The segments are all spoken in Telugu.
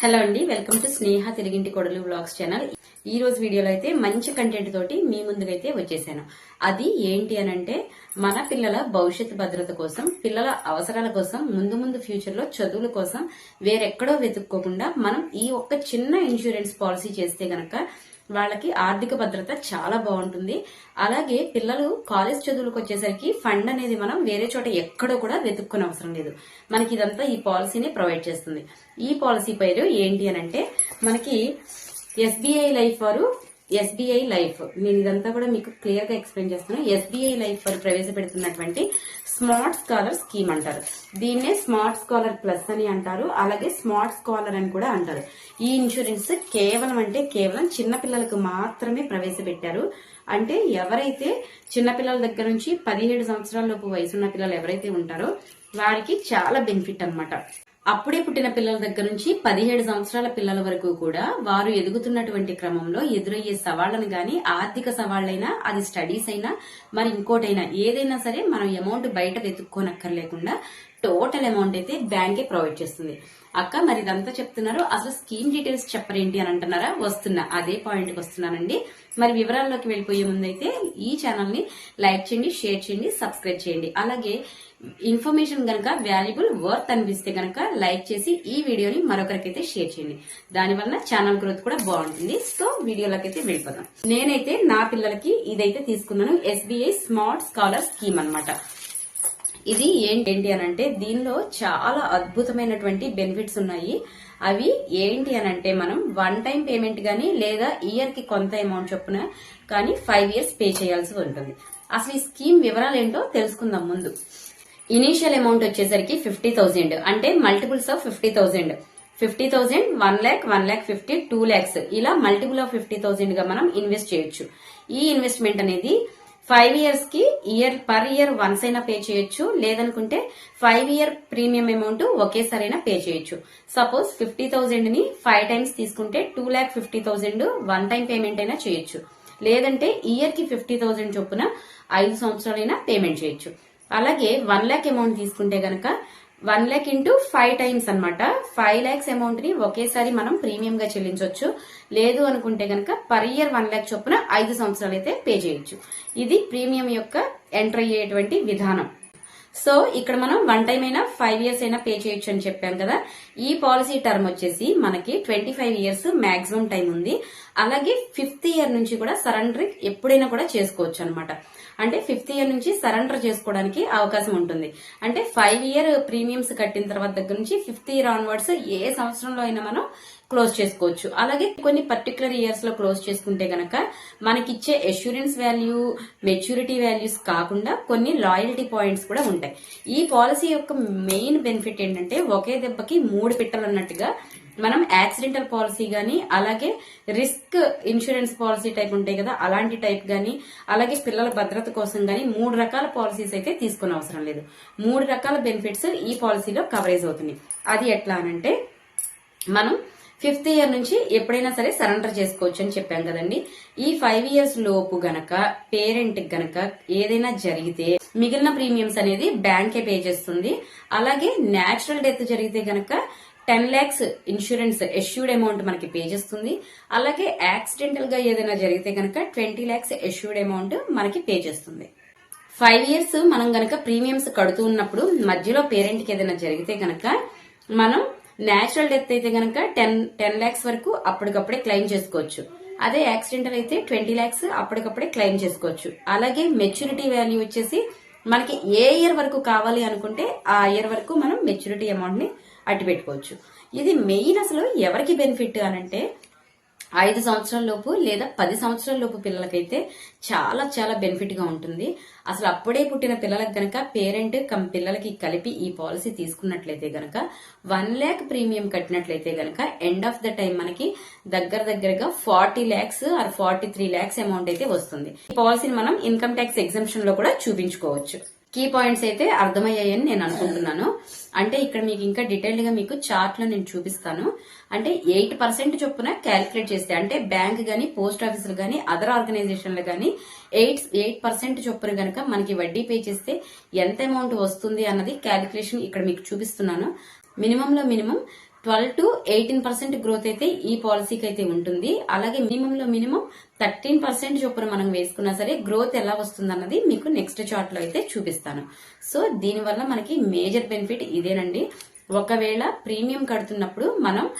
హలో అండి వెల్కమ్ టు స్నేహ తెలుగింటి కొడలు బ్లాగ్స్ ఛానల్. ఈ రోజు వీడియోలో అయితే మంచి కంటెంట్ తోటి మీ ముందుకైతే వచ్చేసాను. అది ఏంటి అని అంటే మన పిల్లల భవిష్యత్ భద్రత కోసం పిల్లల అవసరాల కోసం ముందు ముందు ఫ్యూచర్లో చదువుల కోసం వేరెక్కడో వెతుక్కోకుండా మనం ఈ ఒక్క చిన్న ఇన్సూరెన్స్ పాలసీ చేస్తే గనక వాళ్ళకి ఆర్థిక భద్రత చాలా బాగుంటుంది. అలాగే పిల్లలు కాలేజ్ చదువులకు వచ్చేసరికి ఫండ్ అనేది మనం వేరే చోట ఎక్కడో కూడా వెతుక్కునే అవసరం లేదు. మనకి ఇదంతా ఈ పాలసీని ప్రొవైడ్ చేస్తుంది. ఈ పాలసీ పేరు ఏంటి అని అంటే మనకి ఎస్బీఐ లైఫ్ వారు ఎస్బీఐ లైఫ్ నేను ఇదంతా కూడా మీకు క్లియర్గా ఎక్స్ప్లెయిన్ చేస్తాను ఎస్బీఐ లైఫ్ వారు ప్రవేశపెడుతున్నటువంటి స్మార్ట్ స్కాలర్ స్కీమ్ అంటారు. దీన్నే స్మార్ట్ స్కాలర్ ప్లస్ అని అంటారు. అలాగే స్మార్ట్ స్కాలర్ అని కూడా అంటారు. ఈ ఇన్సూరెన్స్ కేవలం అంటే కేవలం చిన్న పిల్లలకు మాత్రమే ప్రవేశపెట్టారు. అంటే ఎవరైతే చిన్నపిల్లల దగ్గర నుంచి పదిహేడు సంవత్సరాల లోపు వయసున్న పిల్లలు ఎవరైతే ఉంటారో వారికి చాలా బెనిఫిట్ అనమాట అప్పుడే పుట్టిన పిల్లల దగ్గర నుంచి పదిహేడు సంవత్సరాల పిల్లల వరకు కూడా వారు ఎదుగుతున్నటువంటి క్రమంలో ఎదురయ్యే సవాళ్ళను గాని ఆర్థిక సవాళ్ళైనా అది స్టడీస్ అయినా మరి ఇంకోటైనా ఏదైనా సరే మనం అమౌంట్ బయట వెతుక్కోనక్కర్లేకుండా టోటల్ అమౌంట్ అయితే బ్యాంకే ప్రొవైడ్ చేస్తుంది. అక్క మరి ఇదంతా చెప్తున్నారు. అసలు స్కీమ్ డీటెయిల్స్ చెప్పరేంటి అని అంటున్నారా? వస్తున్నా. అదే పాయింట్కి వస్తున్నానండి. మరి వివరాల్లోకి వెళ్ళిపోయే ముందైతే ఈ ఛానల్ని లైక్ చేయండి షేర్ చేయండి సబ్స్క్రైబ్ చేయండి. అలాగే ఇన్ఫర్మేషన్ గనక వాల్యుబుల్ వర్త్ అనిపిస్తే గనక లైక్ చేసి ఈ వీడియోని మరొకరికైతే షేర్ చేయండి. దానివల్ల ఛానల్ గ్రోత్ కూడా బాగుంటుంది. సో వీడియోలకైతే వెళ్ళిపోదాం. నేనైతే నా పిల్లలకి ఇదైతే తీసుకున్నాను. ఎస్బీఐ స్మార్ట్ స్కాలర్ స్కీమ్ అన్నమాట. ఇది ఏంటి ఏంటి అని అంటే దీనిలో చాలా అద్భుతమైనటువంటి బెనిఫిట్స్ ఉన్నాయి. అవి ఏంటి అని అంటే మనం వన్ టైం పేమెంట్ గానీ లేదా ఇయర్కి కొంత అమౌంట్ చొప్పున కానీ ఫైవ్ ఇయర్స్ పే చేయాల్సి ఉంటుంది. అసలు ఈ స్కీమ్ వివరాలు ఏంటో తెలుసుకుందాం ముందు. ఇనీషియల్ అమౌంట్ వచ్చేసరికి ఫిఫ్టీ థౌసండ్ అంటే multiples of fifty thousand fifty thousand one lakh one lakh fifty two lakhs. ఇలా మల్టిపుల్ ఆఫ్ ఫిఫ్టీ థౌసండ్గా మనం ఇన్వెస్ట్ చేయొచ్చు. ఈ ఇన్వెస్ట్మెంట్ అనేది ఫైవ్ ఇయర్స్కి ఇయర్ పర్ ఇయర్ వన్స్ అయినా పే చేయొచ్చు. లేదనుకుంటే ఫైవ్ ఇయర్ ప్రీమియం అమౌంట్ ఒకేసారైనా పే చేయొచ్చు. సపోజ్ ఫిఫ్టీ థౌసండ్ని ఫైవ్ టైమ్స్ తీసుకుంటే two lakh fifty thousand one time payment అయినా చేయొచ్చు. లేదంటే ఇయర్కి ఫిఫ్టీ థౌసండ్ చొప్పున ఐదు సంవత్సరాలైనా పేమెంట్ చేయొచ్చు. అలాగే వన్ ల్యాక్ అమౌంట్ తీసుకుంటే గనక one lakh into five times అనమాట ఫైవ్ ల్యాక్స్ అమౌంట్ని ఒకేసారి మనం ప్రీమియం గా చెల్లించవచ్చు లేదు అనుకుంటే గనక పర్ ఇయర్ వన్ ల్యాక్ చొప్పున ఐదు సంవత్సరాలు అయితే పే చేయొచ్చు. ఇది ప్రీమియం యొక్క ఎంటర్ అయ్యేటువంటి విధానం. సో ఇక్కడ మనం వన్ టైం అయినా ఫైవ్ ఇయర్స్ అయినా పే చేయొచ్చు అని చెప్పాం కదా. ఈ పాలసీ టర్మ్ వచ్చేసి మనకి twenty five years maximum time ఉంది. అలాగే ఫిఫ్త్ ఇయర్ నుంచి కూడా సరెండర్ ఎప్పుడైనా కూడా చేసుకోవచ్చు అనమాట అంటే ఫిఫ్త్ ఇయర్ నుంచి సరెండర్ చేసుకోవడానికి అవకాశం ఉంటుంది. అంటే ఫైవ్ ఇయర్ ప్రీమియమ్స్ కట్టిన తర్వాత దగ్గర నుంచి ఫిఫ్త్ ఇయర్ ఆన్వర్డ్స్ ఏ సంవత్సరంలో అయినా మనం క్లోజ్ చేసుకోవచ్చు. అలాగే కొన్ని పర్టికులర్ ఇయర్స్లో క్లోజ్ చేసుకుంటే గనక మనకిచ్చే ఎష్యూరెన్స్ వాల్యూ మెచ్యూరిటీ వాల్యూస్ కాకుండా కొన్ని లాయల్టీ పాయింట్స్ కూడా ఉంటాయి. ఈ పాలసీ యొక్క మెయిన్ బెనిఫిట్ ఏంటంటే ఒకే దెబ్బకి మూడు పిట్టలు అన్నట్టుగా మనం యాక్సిడెంటల్ పాలసీ గానీ అలాగే రిస్క్ ఇన్సూరెన్స్ పాలసీ టైప్ ఉంటాయి కదా అలాంటి టైప్ గానీ అలాగే పిల్లల భద్రత కోసం గానీ మూడు రకాల పాలసీస్ అయితే తీసుకునే అవసరం లేదు. మూడు రకాల బెనిఫిట్స్ ఈ పాలసీలో కవరేజ్ అవుతున్నాయి అది ఎట్లా అనంటే మనం ఫిఫ్త్ ఇయర్ నుంచి ఎప్పుడైనా సరే సరెండర్ చేసుకోవచ్చు అని చెప్పాం కదండి. ఈ ఫైవ్ ఇయర్స్ లోపు గనక పేరెంట్ గనక ఏదైనా జరిగితే మిగిలిన ప్రీమియంస్ అనేది బ్యాంకే పే చేస్తుంది. అలాగే నేచురల్ డెత్ జరిగితే గనక ten lakhs insurance assured amount మనకి పే చేస్తుంది. అలాగే యాక్సిడెంటల్గా ఏదైనా జరిగితే కనుక ట్వంటీ ల్యాక్స్ ఎష్యూడ్ అమౌంట్ మనకి పే చేస్తుంది. ఫైవ్ ఇయర్స్ మనం గనక ప్రీమియమ్స్ కడుతూ ఉన్నప్పుడు మధ్యలో పేరెంట్కి ఏదైనా జరిగితే కనుక మనం నేచురల్ డెత్ అయితే కనుక టెన్ టెన్ ల్యాక్స్ వరకు అప్పటికప్పుడే క్లెయిమ్ చేసుకోవచ్చు. అదే యాక్సిడెంటల్ అయితే ట్వంటీ ల్యాక్స్ అప్పటికప్పుడే క్లెయిమ్ చేసుకోవచ్చు. అలాగే మెచ్యూరిటీ వాల్యూ వచ్చేసి మనకి ఏ ఇయర్ వరకు కావాలి అనుకుంటే ఆ ఇయర్ వరకు మనం మెచ్యూరిటీ అమౌంట్ని అట్టి పెట్టుకోవచ్చు ఇది మెయిన్ అసలు ఎవరికి బెనిఫిట్ అనంటే ఐదు సంవత్సరాల లోపు లేదా పది సంవత్సరాల లోపు పిల్లలకైతే చాలా చాలా బెనిఫిట్గా ఉంటుంది. అసలు అప్పుడే పుట్టిన పిల్లలకు గనక పేరెంట్ కమ్ పిల్లలకి కలిపి ఈ పాలసీ తీసుకున్నట్లయితే గనక వన్ ల్యాక్ ప్రీమియం కట్టినట్లయితే గనక ఎండ్ ఆఫ్ ద టైం మనకి దగ్గర దగ్గరగా forty lakhs or forty three lakhs amount అయితే వస్తుంది. ఈ పాలసీని మనం ఇన్కమ్ ట్యాక్స్ ఎగ్జామ్షన్లో కూడా చూపించుకోవచ్చు. కీ పాయింట్స్ అయితే అర్థమయ్యాయని నేను అనుకుంటున్నాను. అంటే ఇక్కడ మీకు ఇంకా డీటెయిల్డ్గా మీకు చార్ట్లో నేను చూపిస్తాను. అంటే ఎయిట్ పర్సెంట్ చొప్పున క్యాలిక్యులేట్ చేస్తే అంటే బ్యాంక్ గాని పోస్ట్ ఆఫీసులు గాని అదర్ ఆర్గనైజేషన్లు గాని ఎయిట్ ఎయిట్ పర్సెంట్ చొప్పున గనక మనకి వడ్డీ పే చేస్తే ఎంత అమౌంట్ వస్తుంది అన్నది క్యాలిక్యులేషన్ ఇక్కడ మీకు చూపిస్తున్నాను. మినిమం లో minimum twelve to eighteen percent growth అయితే ఈ పాలసీకి అయితే ఉంటుంది. అలాగే మినిమం లో మినిమం థర్టీన్ పర్సెంట్ చొప్పున మనం వేసుకున్నా సరే గ్రోత్ ఎలా వస్తుందన్నది మీకు నెక్స్ట్ చార్ట్లో అయితే చూపిస్తాను. సో దీనివల్ల మనకి మేజర్ బెనిఫిట్ ఇదేనండి. ఒకవేళ ప్రీమియం కడుతున్నప్పుడు మనం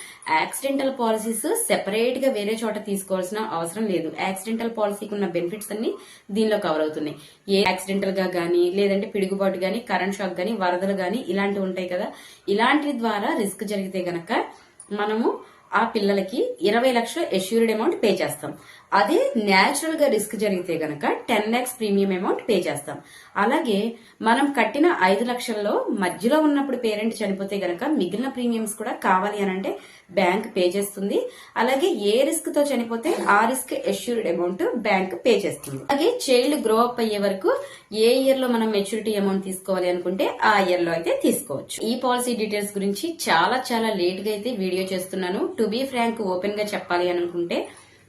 యాక్సిడెంటల్ పాలసీస్ సెపరేట్గా వేరే చోట తీసుకోవాల్సిన అవసరం లేదు. యాక్సిడెంటల్ పాలసీకి ఉన్న బెనిఫిట్స్ అన్ని దీనిలో కవర్ అవుతున్నాయి. ఏ యాక్సిడెంటల్గా గానీ లేదంటే పిడుగుబాటు గానీ కరెంట్ షాక్ గానీ వరదలు గానీ ఇలాంటివి ఉంటాయి కదా. ఇలాంటి ద్వారా రిస్క్ జరిగితే గనక మనము ఆ పిల్లలకి ఇరవై లక్షల ఎష్యూర్డ్ అమౌంట్ పే చేస్తాం. అదే న్యాచురల్గా రిస్క్ జరిగితే గనక ten lakhs premium amount pay చేస్తాం. అలాగే మనం కట్టిన ఐదు లక్షల్లో మధ్యలో ఉన్నప్పుడు పేరెంట్ చనిపోతే గనక మిగిలిన ప్రీమియమ్స్ కూడా కావాలి అని అంటే బ్యాంక్ పే చేస్తుంది. అలాగే ఏ రిస్క్తో చనిపోతే ఆ risk assured amount bank pay చేస్తుంది. అలాగే చైల్డ్ గ్రో అప్ అయ్యే వరకు ఏ ఇయర్లో మనం మెచ్యూరిటీ అమౌంట్ తీసుకోవాలి అనుకుంటే ఆ ఇయర్లో అయితే తీసుకోవచ్చు. ఈ పాలసీ డీటెయిల్స్ గురించి చాలా చాలా లేట్గా అయితే వీడియో చేస్తున్నాను. టు బీ ఫ్రాంక్ ఓపెన్గా చెప్పాలి అనుకుంటే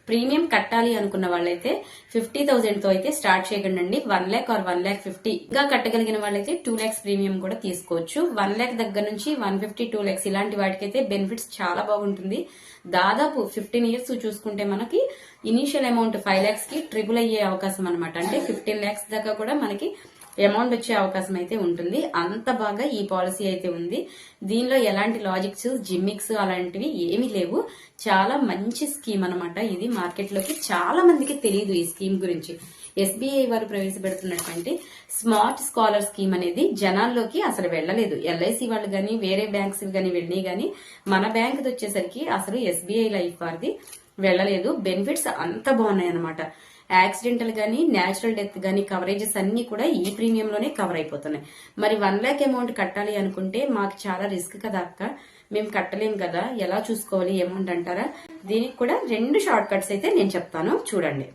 ప్రీమియం కట్టాలి అనుకున్న వాళ్ళైతే ఫిఫ్టీ థౌసండ్తో అయితే స్టార్ట్ చేయకండి one lakh or one lakh fifty ఇంకా కట్టగలిగిన వాళ్ళైతే టూ ల్యాక్స్ ప్రీమియం కూడా తీసుకోవచ్చు. వన్ ల్యాక్ దగ్గర నుంచి వన్ ఫిఫ్టీ టూ ల్యాక్స్ ఇలాంటి వాటికైతే బెనిఫిట్స్ చాలా బాగుంటుంది. దాదాపు ఫిఫ్టీన్ ఇయర్స్ చూసుకుంటే మనకి ఇనీషియల్ అమౌంట్ ఫైవ్ ల్యాక్స్కి ట్రిపుల్ అయ్యే అవకాశం అనమాట అంటే ఫిఫ్టీన్ ల్యాక్స్ దాకా కూడా మనకి అమౌంట్ వచ్చే అవకాశం అయితే ఉంటుంది. అంత బాగా ఈ పాలసీ అయితే ఉంది. దీనిలో ఎలాంటి లాజిక్స్ జిమ్మిక్స్ అలాంటివి ఏమీ లేవు. చాలా మంచి స్కీమ్ అనమాట ఇది. మార్కెట్లోకి చాలా మందికి తెలియదు ఈ స్కీమ్ గురించి. ఎస్బీఐ వారు ప్రవేశపెడుతున్నటువంటి స్మార్ట్ స్కాలర్ స్కీమ్ అనేది జనాల్లోకి అసలు వెళ్ళలేదు. ఎల్ఐసి వాళ్ళు కానీ వేరే బ్యాంక్స్ కానీ వెళ్ళి కానీ మన బ్యాంక్ వచ్చేసరికి అసలు ఎస్బీఐ లైఫ్ వారిది వెళ్ళలేదు. బెనిఫిట్స్ అంత బాగున్నాయి అనమాట యాక్సిడెంటల్ గానీ నేచురల్ డెత్ గానీ కవరేజెస్ అన్ని కూడా ఈ ప్రీమియంలోనే కవర్ అయిపోతున్నాయి. మరి వన్ ల్యాక్ అమౌంట్ కట్టాలి అనుకుంటే మాకు చాలా రిస్క్ కదా అక్క. మేము కట్టలేం కదా. ఎలా చూసుకోవాలి? అమౌంట్ అంటారా? దీనికి కూడా రెండు షార్ట్ కట్స్ అయితే నేను చెప్తాను. చూడండి.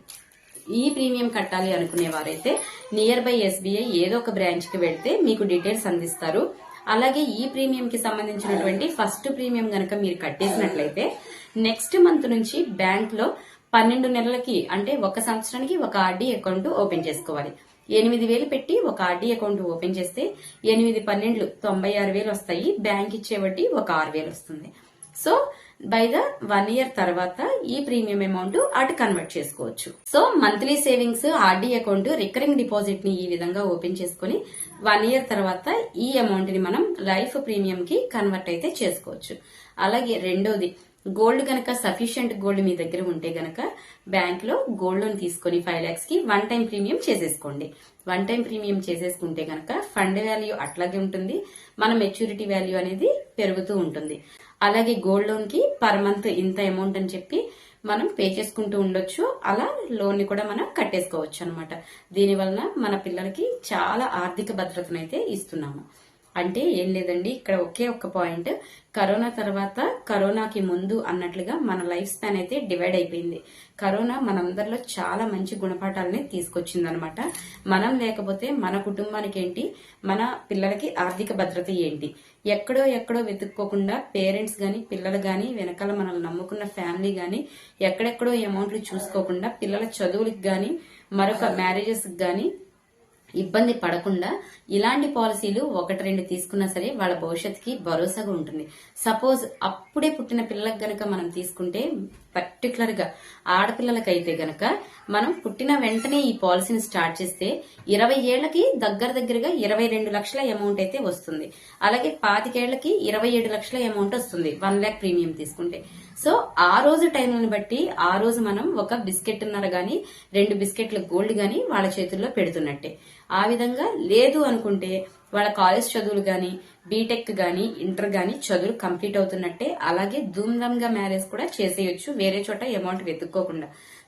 ఈ ప్రీమియం కట్టాలి అనుకునే వారైతే నియర్ బై ఎస్బీఐ ఏదో ఒక బ్రాంచ్కి వెళ్తే మీకు డీటెయిల్స్ అందిస్తారు. అలాగే ఈ ప్రీమియం కి సంబంధించినటువంటి ఫస్ట్ ప్రీమియం గనక మీరు కట్టేసినట్లయితే నెక్స్ట్ మంత్ నుంచి బ్యాంక్లో పన్నెండు నెలలకి అంటే ఒక సంవత్సరానికి ఒక ఆర్డీ అకౌంట్ ఓపెన్ చేసుకోవాలి. ఎనిమిది వేలు పెట్టి ఒక ఆర్డీ అకౌంట్ ఓపెన్ చేస్తే ఎనిమిది పన్నెండు తొంభై ఆరు వేలు వస్తాయి బ్యాంక్ ఇచ్చే వడ్డీ ఒక ఆరు వేలు వస్తుంది. So by the one year తర్వాత ఈ ప్రీమియం అమౌంట్ అటు కన్వర్ట్ చేసుకోవచ్చు. So monthly savings RD account recurring డిపాజిట్ని ఈ విధంగా ఓపెన్ చేసుకుని వన్ ఇయర్ తర్వాత ఈ అమౌంట్ని మనం లైఫ్ ప్రీమియం కి కన్వర్ట్ అయితే చేసుకోవచ్చు. అలాగే రెండోది గోల్డ్ గనక సఫిషియంట్ గోల్డ్ మీ దగ్గర ఉంటే గనక బ్యాంక్లో గోల్డ్ లోన్ తీసుకొని ఫైవ్ లాక్స్కి వన్ టైం ప్రీమియం చేసేసుకోండి. వన్ టైం ప్రీమియం చేసేసుకుంటే గనక ఫండ్ వాల్యూ అట్లాగే ఉంటుంది. మన మెచ్యూరిటీ వాల్యూ అనేది పెరుగుతూ ఉంటుంది. అలాగే గోల్డ్ లోన్కి పర్ మంత్ ఇంత అమౌంట్ అని చెప్పి మనం పే చేసుకుంటూ ఉండొచ్చు. అలా లోన్ని కూడా మనం కట్టేసుకోవచ్చు అనమాట దీని వలన మన పిల్లలకి చాలా ఆర్థిక భద్రతనైతే ఇస్తున్నాము. అంటే ఏం లేదండి ఇక్కడ ఒకే ఒక్క పాయింట్. కరోనా తర్వాత కరోనాకి ముందు అన్నట్లుగా మన లైఫ్ స్పాన్ అయితే డివైడ్ అయిపోయింది. కరోనా మనందరిలో చాలా మంచి గుణపాఠాలని తీసుకొచ్చింది అనమాట మనం లేకపోతే మన కుటుంబానికి ఏంటి మన పిల్లలకి ఆర్థిక భద్రత ఏంటి? ఎక్కడో ఎక్కడో వెతుక్కోకుండా పేరెంట్స్ గాని పిల్లలు గాని వెనకాల మనల్ని నమ్ముకున్న ఫ్యామిలీ గాని ఎక్కడెక్కడో అమౌంట్లు చూసుకోకుండా పిల్లల చదువులకు గాని మరొక మ్యారేజెస్ గాని ఇబ్బంది పడకుండా ఇలాంటి పాలసీలు ఒకటి రెండు తీసుకున్నా సరే వాళ్ళ భవిష్యత్తుకి భరోసాగా ఉంటుంది. సపోజ్ అప్పుడే పుట్టిన పిల్లలకు గనక మనం తీసుకుంటే పర్టికులర్గా ఆడపిల్లలకైతే గనక మనం పుట్టిన వెంటనే ఈ పాలసీని స్టార్ట్ చేస్తే ఇరవై ఏళ్ళకి దగ్గర దగ్గరగా ఇరవై రెండు లక్షల అమౌంట్ అయితే వస్తుంది. అలాగే పాతికేళ్ళకి ఇరవై ఏడు లక్షల అమౌంట్ వస్తుంది. వన్ ల్యాక్ ప్రీమియం తీసుకుంటే. సో ఆ రోజు టైంని బట్టి ఆ రోజు మనం ఒక బిస్కెట్ ఉన్నారు కానీ రెండు బిస్కెట్ల గోల్డ్ కానీ వాళ్ళ చేతుల్లో పెడుతున్నట్టే. ఆ విధంగా లేదు అనుకుంటే వాళ్ళ కాలేజ్ చదువులు కానీ బీటెక్ కానీ ఇంటర్ కానీ చదువులు కంప్లీట్ అవుతున్నట్టే. అలాగే ధూమ్ధామ్గా మ్యారేజ్ కూడా చేసేయొచ్చు. వేరే చోట అమౌంట్ వెతుక్కోకుండా.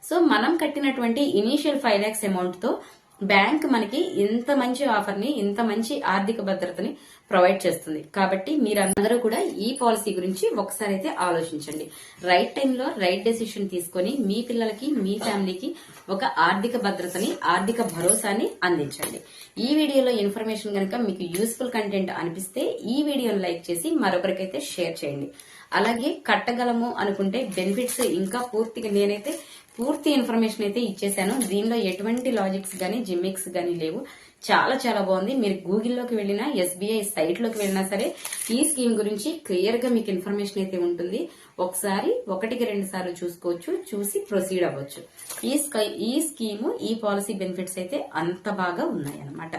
సో మనం కట్టినటువంటి ఇనీషియల్ ఫైవ్ ల్యాక్స్ అమౌంట్తో బ్యాంక్ మనకి ఇంత మంచి ఆఫర్ని ఇంత మంచి ఆర్థిక భద్రతని ప్రొవైడ్ చేస్తుంది. కాబట్టి మీరందరూ కూడా ఈ పాలసీ గురించి ఒకసారి అయితే ఆలోచించండి. రైట్ టైంలో రైట్ డెసిషన్ తీసుకొని మీ పిల్లలకి మీ ఫ్యామిలీకి ఒక ఆర్థిక భద్రతని ఆర్థిక భరోసాని అందించండి. ఈ వీడియోలో ఇన్ఫర్మేషన్ కనుక మీకు యూస్ఫుల్ కంటెంట్ అనిపిస్తే ఈ వీడియోను లైక్ చేసి మరొకరికైతే షేర్ చేయండి. అలాగే కట్టగలము అనుకుంటే బెనిఫిట్స్ ఇంకా పూర్తిగా నేనైతే పూర్తి ఇన్ఫర్మేషన్ అయితే ఇచ్చేసాను. దీనిలో ఎటువంటి లాజిక్స్ కానీ జిమ్మిక్స్ కానీ లేవు. చాలా చాలా బాగుంది. మీరు గూగుల్లోకి వెళ్ళినా ఎస్బీఐ సైట్లోకి వెళ్ళినా సరే ఈ స్కీమ్ గురించి క్లియర్గా మీకు ఇన్ఫర్మేషన్ అయితే ఉంటుంది. ఒకసారి ఒకటికి రెండు సార్లు చూసుకోవచ్చు చూసి ప్రొసీడ్ అవ్వచ్చు. ఈ స్కై ఈ స్కీము ఈ పాలసీ బెనిఫిట్స్ అయితే అంత బాగా ఉన్నాయి అన్నమాట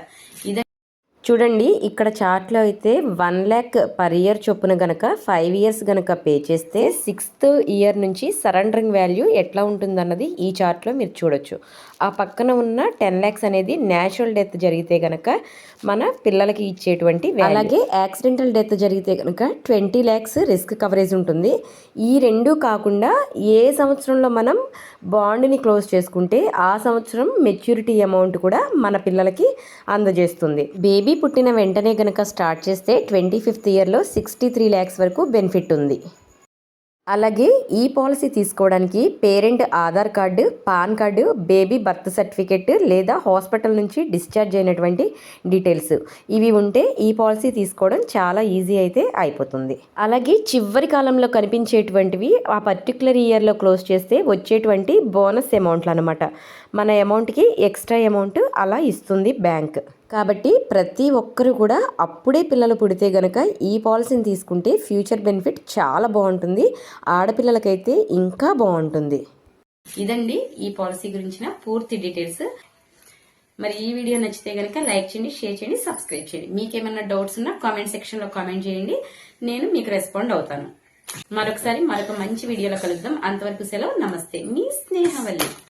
ఇదే చూడండి ఇక్కడ చార్ట్లో అయితే వన్ ల్యాక్ పర్ ఇయర్ చొప్పున గనక ఫైవ్ ఇయర్స్ గనక పే చేస్తే సిక్స్త్ ఇయర్ నుంచి సరెండరింగ్ వాల్యూ ఎట్లా ఉంటుందన్నది ఈ చార్ట్లో మీరు చూడొచ్చు. ఆ పక్కన ఉన్న టెన్ ల్యాక్స్ అనేది న్యాచురల్ డెత్ జరిగితే కనుక మన పిల్లలకి ఇచ్చేటువంటి అలాగే యాక్సిడెంటల్ డెత్ జరిగితే కనుక ట్వంటీ ల్యాక్స్ రిస్క్ కవరేజ్ ఉంటుంది. ఈ రెండు కాకుండా ఏ సంవత్సరంలో మనం బాండ్ని క్లోజ్ చేసుకుంటే ఆ సంవత్సరం మెచ్యూరిటీ అమౌంట్ కూడా మన పిల్లలకి అందజేస్తుంది. బేబీ పుట్టిన వెంటనే కనుక స్టార్ట్ చేస్తే ట్వంటీ ఫిఫ్త్ ఇయర్లో సిక్స్టీ త్రీ ల్యాక్స్ వరకు బెనిఫిట్ ఉంది. అలాగే ఈ పాలసీ తీసుకోవడానికి parent Aadhaar card PAN card baby birth certificate లేదా హాస్పిటల్ నుంచి డిశ్చార్జ్ అయినటువంటి డీటెయిల్స్. ఇవి ఉంటే ఈ పాలసీ తీసుకోవడం చాలా ఈజీ అయితే అయిపోతుంది. అలాగే చివరి కాలంలో కనిపించేటువంటివి ఆ పర్టికులర్ ఇయర్లో క్లోజ్ చేస్తే వచ్చేటువంటి బోనస్ అమౌంట్లు అనమాట మన అమౌంట్కి ఎక్స్ట్రా అమౌంట్ అలా ఇస్తుంది బ్యాంక్. కాబట్టి ప్రతి ఒక్కరు కూడా అప్పుడే పిల్లలు పుడితే గనక ఈ పాలసీని తీసుకుంటే ఫ్యూచర్ బెనిఫిట్ చాలా బాగుంటుంది. ఆడపిల్లలకైతే ఇంకా బాగుంటుంది. ఇదండి ఈ పాలసీ గురించిన పూర్తి డీటెయిల్స్. మరి ఈ వీడియో నచ్చితే గనక లైక్ చేయండి షేర్ చేయండి సబ్స్క్రైబ్ చేయండి. మీకేమైనా డౌట్స్ ఉన్నా కామెంట్ సెక్షన్లో కామెంట్ చేయండి. నేను మీకు రెస్పాండ్ అవుతాను. మరొకసారి మరొక మంచి వీడియోలో కలుద్దాం. అంతవరకు సెలవు. నమస్తే. మీ స్నేహవల్లి.